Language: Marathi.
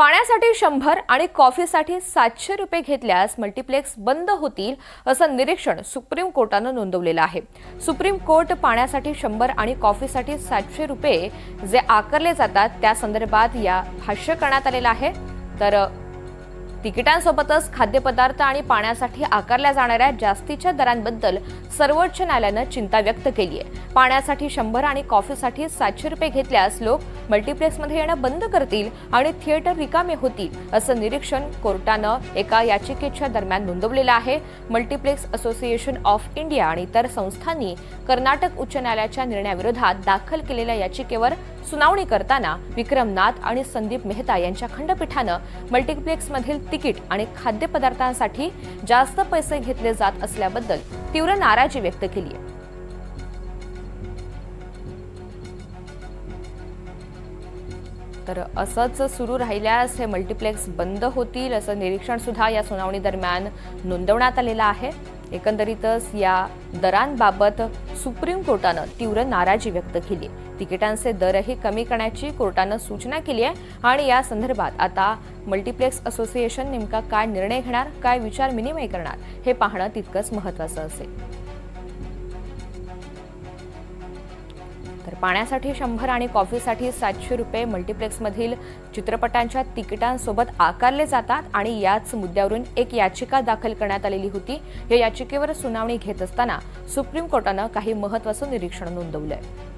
पाण्यासाठी शंभर आणि कॉफीसाठी सातशे रुपये घेतल्यास मल्टीप्लेक्स बंद होतील असं निरीक्षण सुप्रीम कोर्टानं नोंदवलेलं आहे. सुप्रीम कोर्ट पाण्यासाठी शंभर आणि कॉफीसाठी सातशे रुपये जे आकारले जातात त्या संदर्भात या भाष्य करण्यात आलेलं आहे. तर तिकिटांसोबतच खाद्यपदार्थ आणि पाण्यासाठी आकारल्या जाणाऱ्या जास्तीच्या दरांबद्दल सर्वोच्च न्यायालयानं चिंता व्यक्त केली आहे. पाण्यासाठी शंभर आणि कॉफीसाठी सातशे रुपये घेतल्यास लोक मल्टिप्लेक्समध्ये येणं बंद करतील आणि थिएटर रिकामे होतील असं निरीक्षण कोर्टानं एका याचिकेच्या दरम्यान नोंदवलेलं आहे. मल्टिप्लेक्स असोसिएशन ऑफ इंडिया आणि इतर संस्थांनी कर्नाटक उच्च न्यायालयाच्या निर्णयाविरोधात दाखल केलेल्या याचिकेवर सुनावणी करताना विक्रम नाथ आणि संदीप मेहता यांच्या खंडपीठानं मल्टिप्लेक्समधील तिकीट आणि खाद्यपदार्थांसाठी जास्त पैसे घेतले जात असल्याबद्दल तीव्र नाराजी व्यक्त केली आहे. तर असंच सुरू राहिल्यास हे मल्टिप्लेक्स बंद होतील असं निरीक्षण सुद्धा या सुनावणी दरम्यान नोंदवण्यात आलेलं आहे. एकंदरीतच या दरांबाबत सुप्रीम कोर्टानं तीव्र नाराजी व्यक्त केली तिकिटांचे दरही कमी करण्याची कोर्टानं सूचना केली आहे आणि या संदर्भात आता मल्टीप्लेक्स असोसिएशन नेमका काय निर्णय घेणार काय विचार विनिमय करणार हे पाहणं तितकंच महत्त्वाचं असेल. तर पाण्यासाठी शंभर आणि कॉफीसाठी सातशे रुपये मल्टीप्लेक्समधील चित्रपटांच्या तिकिटांसोबत आकारले जातात आणि याच मुद्द्यावरून एक याचिका दाखल करण्यात आलेली होती. या याचिकेवर सुनावणी घेत असताना सुप्रीम कोर्टानं काही महत्त्वाचं निरीक्षण नोंदवलंय.